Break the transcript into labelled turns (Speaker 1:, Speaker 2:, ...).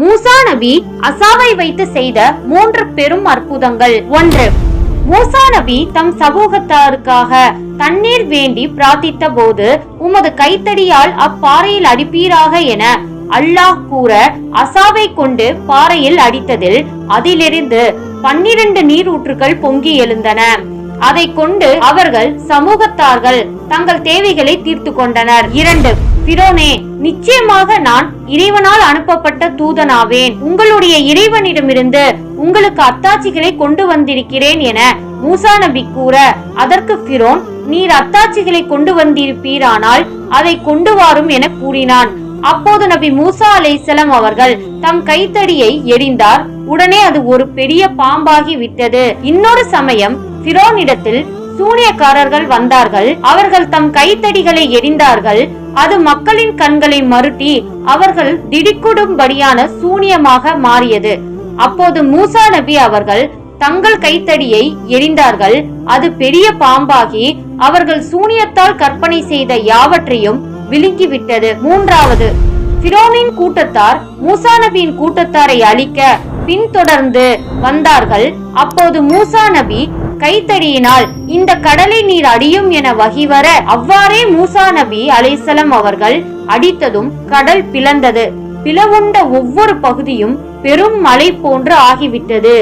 Speaker 1: மூசா நபி அசாவை வைத்து செய்த மூன்று பெரும் அற்புதங்கள். ஒன்று மூசா நபி தம் சமூகத்தாருக்காக தண்ணீர் வேண்டி பிரார்த்தித்த போது உமது கைத்தடியால் அப்பாறையில் அடிப்பீராக என அல்லாஹ் கூற அசாவை கொண்டு பாறையில் அடித்ததில் அதிலிருந்து பன்னிரண்டு நீரூற்றுகள் பொங்கி எழுந்தன. அதை கொண்டு அவர்கள் சமூகத்தார்கள் தங்கள் தேவைகளை தீர்த்து கொண்டனர். இரண்டு பிரோனே நிச்சயமாக நான் இறைவனால் அனுப்பப்பட்ட தூதனாவேன். உங்களுடைய இறைவனிடமிருந்து உங்களுக்கு அத்தாட்சிகளை கொண்டு வந்திருக்கிறேன் என மூசா நபி கூற அதற்கு பிரோன் நீர் அத்தாட்சிகளை கொண்டு வந்திருப்பீரானால் அதை கொண்டு வாரும் என கூறினான். அப்போது நபி மூசா அலைசலம் அவர்கள் தம் கைத்தடியை எறிந்தார். உடனே அது ஒரு பெரிய பாம்பாகி விட்டது. இன்னொரு சமயம் பிரோனிடத்தில் சூனியக்காரர்கள் வந்தார்கள். அவர்கள் தம் கைத்தடிகளை எரிந்தார்கள் அது மக்களின் கண்களை மருட்டி அவர்கள் திடிக்குடும்படியான சூனியமாக மாறியது. அப்போது மூசா நபி அவர்கள் தங்கள் கைத்தடியை எரிந்தார்கள் அது பெரிய பாம்பாகி அவர்கள் சூனியத்தால் கற்பனை செய்த யாவற்றையும் விழுங்கிவிட்டது. மூன்றாவது பிரோனின் கூட்டத்தார் மூசா நபியின் கூட்டத்தாரை அழிக்க பின்தொடர்ந்து வந்தார்கள். அப்போது மூசா நபி கைத்தடியினால் இந்த கடலை நீர் அடியும் என வகிவர அவ்வாறே மூசா நபி அலைசலம் அவர்கள் அடித்ததும் கடல் பிளந்தது. பிளவுண்ட ஒவ்வொரு பகுதியும் பெரும் மலை போன்று ஆகிவிட்டது.